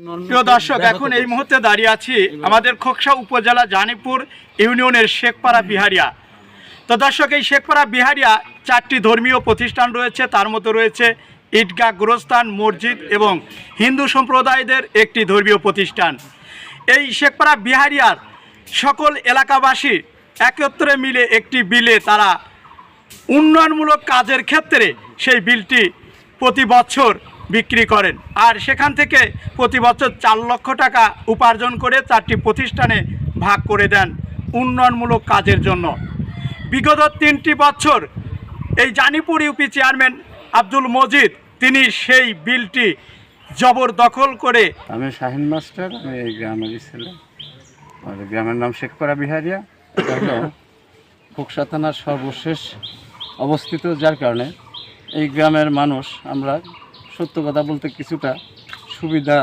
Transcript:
প্রিয় দর্শক এখন এই মুহূর্তে দাঁড়িয়ে আছি আমাদের খোকসা উপজেলা জানিপুর ইউনিয়নের শেখপাড়া বিহারিয়া। তো দর্শক এই শেখপাড়া বিহারিয়া চারটি ধর্মীয় প্রতিষ্ঠান রয়েছে। তার মধ্যে রয়েছে ঈদগাহ গোরস্থান মসজিদ এবং হিন্দু সম্প্রদায়দের একটি ধর্মীয় প্রতিষ্ঠান। এই শেখপাড়া বিহারিয়ার সকল এলাকাবাসী একত্রে মিলে একটি বিলে তারা উন্নয়নমূলক কাজের ক্ষেত্রে সেই বিলটি প্রতি বছর বিক্রি করেন। আর সেখান থেকে প্রতি বছর চার লক্ষ টাকা উপার্জন করে চারটি প্রতিষ্ঠানে ভাগ করে দেন উন্নয়নমূলক কাজের জন্য। বিগত তিনটি বছর এই জানিপুর ইউপি চেয়ারম্যান আব্দুল মজিদ, তিনি সেই বিলটি জবরদখল করে আমি শাহিন মাস্টার, আমি এই গ্রামেরই ছেলে। আমাদের গ্রামের নাম শেখপাড়া বিহারিয়া। ফুকসা থানার সর্বশেষ অবস্থিত, যার কারণে এই গ্রামের মানুষ আমরা সত্য কথা বলতে কিছুটা সুবিধা